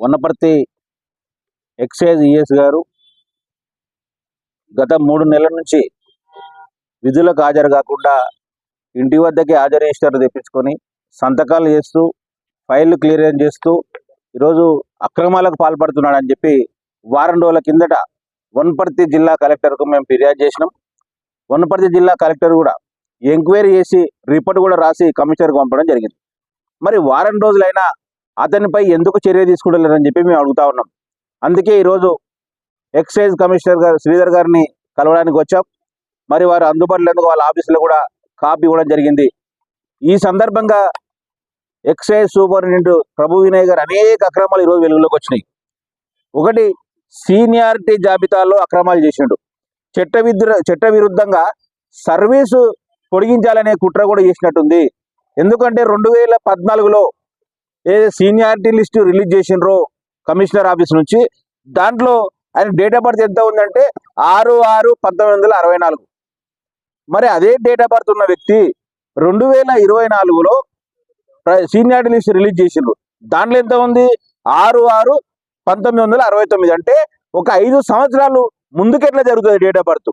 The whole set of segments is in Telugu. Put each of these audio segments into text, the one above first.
వనపర్తి ఎక్సైజ్ ఈఎస్ గారు గత మూడు నెలల నుంచి విధులకు హాజరు కాకుండా ఇంటి వద్దకే హాజరు రిజిస్టర్ తెప్పించుకొని సంతకాలు చేస్తూ ఫైళ్ళు క్లియరెన్స్ చేస్తూ ఈరోజు అక్రమాలకు పాల్పడుతున్నాడని చెప్పి వారం రోజుల కిందట వనపర్తి జిల్లా కలెక్టర్కు మేము ఫిర్యాదు చేసినాం. వనపర్తి జిల్లా కలెక్టర్ కూడా ఎంక్వైరీ చేసి రిపోర్ట్ కూడా రాసి కమిషనర్కి పంపడం జరిగింది. మరి వారం రోజులైనా అతనిపై ఎందుకు చర్య తీసుకుంటలేరని చెప్పి మేము అడుగుతా ఉన్నాం. అందుకే ఈరోజు ఎక్సైజ్ కమిషనర్ గారు శ్రీధర్ గారిని కలవడానికి వచ్చాం. మరి వారు అందుబాటులో వాళ్ళ ఆఫీసులో కూడా కాపీ ఇవ్వడం జరిగింది. ఈ సందర్భంగా ఎక్సైజ్ సూపరింటెండెంట్ ప్రభు వినయ్ గారు అనేక అక్రమాలు ఈరోజు వెలుగులోకి వచ్చినాయి. ఒకటి సీనియారిటీ జాబితాలో అక్రమాలు చేసిండు. చట్ట చట్ట విరుద్ధంగా సర్వీసు పొడిగించాలనే కుట్ర కూడా చేసినట్టుంది. ఎందుకంటే రెండు వేల పద్నాలుగులో ఏదో సీనియారిటీ లిస్టు రిలీజ్ చేసిండ్రో కమిషనర్ ఆఫీస్ నుంచి దాంట్లో ఆయన డేట్ ఆఫ్ బర్త్ ఎంత ఉందంటే ఆరు ఆరు పంతొమ్మిది వందల అరవై నాలుగు. మరి అదే డేట్ ఆఫ్ బర్త్ ఉన్న వ్యక్తి రెండు వేల ఇరవై నాలుగులో సీనియారిటీ లిస్ట్ రిలీజ్ చేసిండ్రు దాంట్లో ఎంత ఉంది? ఆరు ఆరు పంతొమ్మిది వందల అరవై తొమ్మిది. అంటే ఒక ఐదు సంవత్సరాలు ముందుకెట్లా జరుగుతుంది డేట్ ఆఫ్ బర్త్?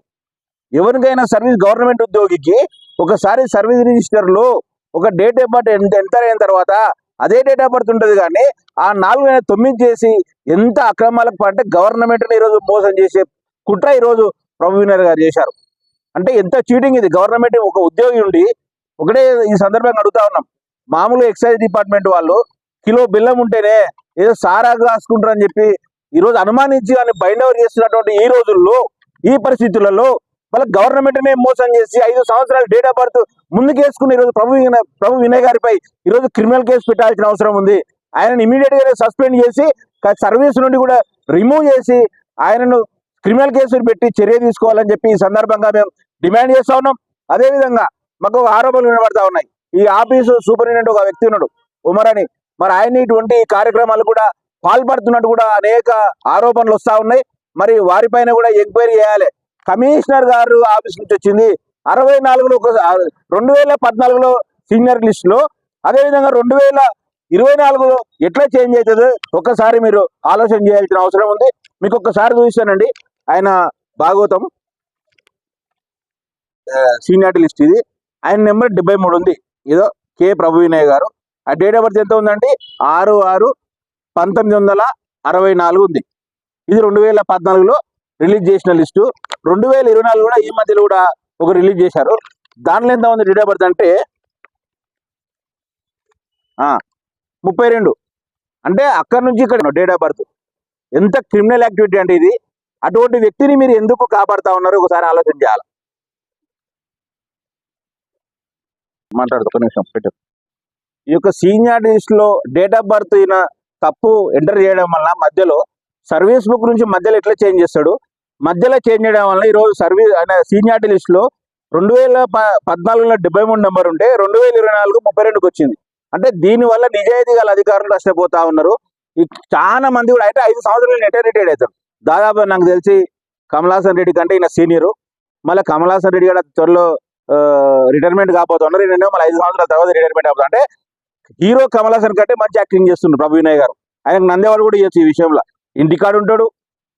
ఎవరికైనా సర్వీస్ గవర్నమెంట్ ఉద్యోగికి ఒకసారి సర్వీస్ రిజిస్టర్లో ఒక డేట్ ఆఫ్ బర్త్ ఎంత ఎంటర్ అయిన తర్వాత అదే డేట్ ఆఫ్ బర్త్ ఉంటుంది కానీ ఆ నాలుగు వేల తొమ్మిది చేసి ఎంత అక్రమాలకు అంటే గవర్నమెంట్ని ఈరోజు మోసం చేసే కుట్ర ఈరోజు ప్రభు వినర్ గారు చేశారు. అంటే ఎంత చీటింగ్ ఇది. గవర్నమెంట్ ఒక ఉద్యోగి ఉండి ఒకటే ఈ సందర్భంగా అడుగుతా ఉన్నాం. మామూలు ఎక్సైజ్ డిపార్ట్మెంట్ వాళ్ళు కిలో బెల్లం ఉంటేనే ఏదో సారా రాసుకుంటారని చెప్పి ఈరోజు అనుమానించి అని బైండ్ ఓవర్ చేస్తున్నటువంటి ఈ రోజుల్లో ఈ పరిస్థితులలో వాళ్ళ గవర్నమెంట్నే మోసం చేసి ఐదు సంవత్సరాలు డేట్ ఆఫ్ బర్త్ ముందుకేసుకుని ఈరోజు ప్రభు ప్రభు వినయ్ గారిపై ఈరోజు క్రిమినల్ కేసు పెట్టాల్సిన అవసరం ఉంది. ఆయనను ఇమీడియట్గానే సస్పెండ్ చేసి సర్వీస్ నుండి కూడా రిమూవ్ చేసి ఆయనను క్రిమినల్ కేసులు పెట్టి చర్య తీసుకోవాలని చెప్పి ఈ సందర్భంగా మేము డిమాండ్ చేస్తా ఉన్నాం. అదేవిధంగా మాకు ఒక ఆరోపణలు వినబడతా ఉన్నాయి. ఈ ఆఫీసు సూపరింటెండెంట్ ఒక వ్యక్తి ఉన్నాడు ఉమర్ అని మరి ఆయన ఇటువంటి కార్యక్రమాలు కూడా పాల్పడుతున్నట్టు కూడా అనేక ఆరోపణలు వస్తూ ఉన్నాయి. మరి వారిపైన కూడా ఎంక్వైరీ చేయాలి. కమిషనర్ గారు ఆఫీస్ నుంచి వచ్చింది. అరవై నాలుగులో ఒక రెండు వేల పద్నాలుగులో సీనియర్ లిస్టులో అదేవిధంగా రెండు వేల ఇరవై నాలుగులో ఎట్లా చేంజ్ అవుతుంది? ఒక్కసారి మీరు ఆలోచన చేయాల్సిన అవసరం ఉంది. మీకు ఒక్కసారి చూపిస్తానండి. ఆయన భాగవతం సీనియారిటీ లిస్ట్ ఇది. ఆయన నెంబర్ డెబ్బై మూడు ఉంది. ఏదో కె ప్రభు వినయ్ గారు. ఆ డేట్ ఆఫ్ బర్త్ ఎంత ఉందండి? ఆరు ఆరు పంతొమ్మిది వందల అరవై నాలుగు ఉంది. ఇది రెండు వేల పద్నాలుగులో రిలీజ్ చేసిన లిస్టు. రెండు వేల ఇరవై నాలుగు కూడా ఈ మధ్యలో కూడా ఒక రిలీజ్ చేశారు. దాంట్లో ఎంత ఉంది డేట్ ఆఫ్ బర్త్ అంటే ముప్పై రెండు. అంటే అక్కడి నుంచి ఇక్కడ డేట్ ఆఫ్ బర్త్ ఎంత క్రిమినల్ యాక్టివిటీ అంటే ఇది. అటువంటి వ్యక్తిని మీరు ఎందుకు కాపాడుతా ఉన్నారు? ఒకసారి ఆలోచన చేయాలి. మాట్లాడదు ఒక నిమిషం పెట్టు. ఈ యొక్క సీనియర్ లిస్ట్లో డేట్ ఆఫ్ బర్త్ అయిన తప్పు ఎంటర్ చేయడం వల్ల మధ్యలో సర్వీస్ బుక్ నుంచి మధ్యలో ఎట్లా చేంజ్ చేస్తాడు? మధ్యలో చేంజ్ చేయడం వల్ల ఈరోజు సర్వీస్ అనే సీనియారిటీ లిస్టులో రెండు వేల ప- పద్నాలుగులో డెబ్బై మూడు నెంబర్ ఉంటే రెండు వేల ఇరవై నాలుగు ముప్పై రెండుకి వచ్చింది. అంటే దీని వల్ల నిజాయితీ గల అధికారులు నష్టపోతా ఉన్నారు. చాలా మంది కూడా అయితే ఐదు సంవత్సరాలు నెట్ రిటైర్డ్ అవుతారు దాదాపు నాకు తెలిసి కమలాసన్ రెడ్డి కంటే ఈయన సీనియరు. మళ్ళీ కమలాసన్ రెడ్డి కూడా త్వరలో రిటైర్మెంట్ కాబోతున్నారు. ఈయన మళ్ళీ ఐదు సంవత్సరాల తర్వాత రిటైర్మెంట్ అవుతుంది అంటే హీరో కమలాసన్ కంటే మంచి యాక్టింగ్ చేస్తుండ్రు ప్రభు వినయ్ గారు. ఆయనకు నందేవాడు కూడా ఇవ్వచ్చు ఈ విషయంలో. ఇంటికాడు ఉంటాడు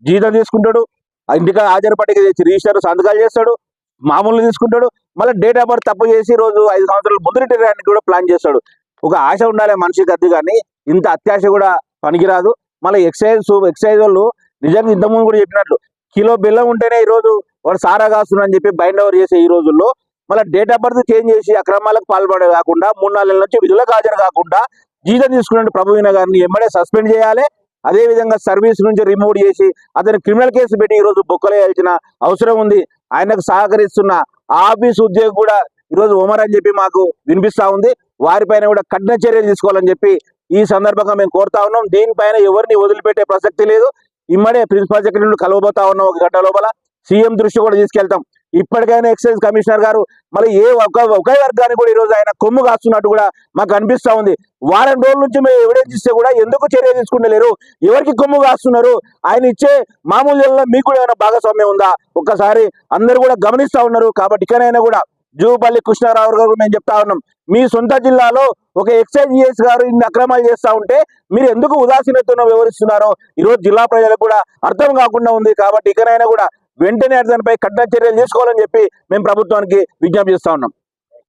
జీతం తీసుకుంటాడు ఇంటికా ఇంటికాడ హాజరు పట్టిక తెచ్చి రిజిస్టర్ సంతకాలు చేస్తాడు మామూలు తీసుకుంటాడు మళ్ళీ డేట్ ఆఫ్ బర్త్ తప్పు చేసి రోజు ఐదు సంవత్సరాలు ముందు రిటైర్మెంట్ కూడా ప్లాన్ చేస్తాడు. ఒక ఆశ ఉండాలి మనిషికి అద్దె కానీ ఇంత అత్యాశ కూడా పనికిరాదు. మళ్ళీ ఎక్సైజ్ ఎక్సైజ్ వాళ్ళు నిజంగా ఇంతకుముందు కూడా చెప్పినట్లు కిలో బెల్లం ఉంటేనే ఈ రోజు వాడు సారా కాస్తున్నా అని చెప్పి బైండ్ ఓవర్ చేసే ఈ రోజుల్లో మళ్ళీ డేట్ ఆఫ్ బర్త్ చేంజ్ చేసి అక్రమాలకు పాల్పడే కాకుండా మూడు నాలుగు నెలల నుంచి విధులకు హాజరు కాకుండా జీతం తీసుకున్న ప్రభు విన గారిని ఎమ్మడే సస్పెండ్ చేయాలి. అదే విధంగా సర్వీస్ నుంచి రిమూవ్ చేసి అతను క్రిమినల్ కేసు పెట్టి ఈ రోజు బొక్కలేయాల్సిన అవసరం ఉంది. ఆయనకు సహకరిస్తున్న ఆఫీస్ ఉద్యోగి కూడా ఈరోజు ఉమర్ అని చెప్పి మాకు వినిపిస్తా ఉంది. వారిపైన కూడా కఠిన చర్యలు తీసుకోవాలని చెప్పి ఈ సందర్భంగా మేము కోరుతా ఉన్నాం. దీనిపైన ఎవరిని వదిలిపెట్టే ప్రసక్తి లేదు. ఇమ్మడే ప్రిన్సిపల్ సెక్రటరీ కలవబోతా ఉన్నాం ఒక గంట లోపల. సీఎం దృష్టి కూడా తీసుకెళ్తాం. ఇప్పటికైనా ఎక్సైజ్ కమిషనర్ గారు మళ్ళీ ఏ ఒక ఒకే వర్గాన్ని కూడా ఈరోజు ఆయన కొమ్ము కాస్తున్నట్టు కూడా మాకు అనిపిస్తూ ఉంది. వారం రోజుల నుంచి మేము ఎవిడెన్స్ ఇస్తే కూడా ఎందుకు చర్య తీసుకుంటలేరు? ఎవరికి కొమ్ము కాస్తున్నారు? ఆయన ఇచ్చే మామూలు జల్లలో మీకు కూడా ఏమైనా భాగస్వామ్యం ఉందా? ఒక్కసారి అందరు కూడా గమనిస్తూ ఉన్నారు. కాబట్టి ఇకనైనా కూడా జూపల్లి కృష్ణారావు గారు మేము చెప్తా ఉన్నాం. మీ సొంత జిల్లాలో ఒక ఎక్సైజ్ గారు ఇన్ని అక్రమాలు చేస్తూ ఉంటే మీరు ఎందుకు ఉదాసీనతను వివరిస్తున్నారో ఈరోజు జిల్లా ప్రజలకు కూడా అర్థం కాకుండా ఉంది. కాబట్టి ఇకనైనా కూడా వెంటనే దానిపై కఠిన చర్యలు తీసుకోవాలని చెప్పి మేము ప్రభుత్వానికి విజ్ఞప్తి చేస్తా ఉన్నాం.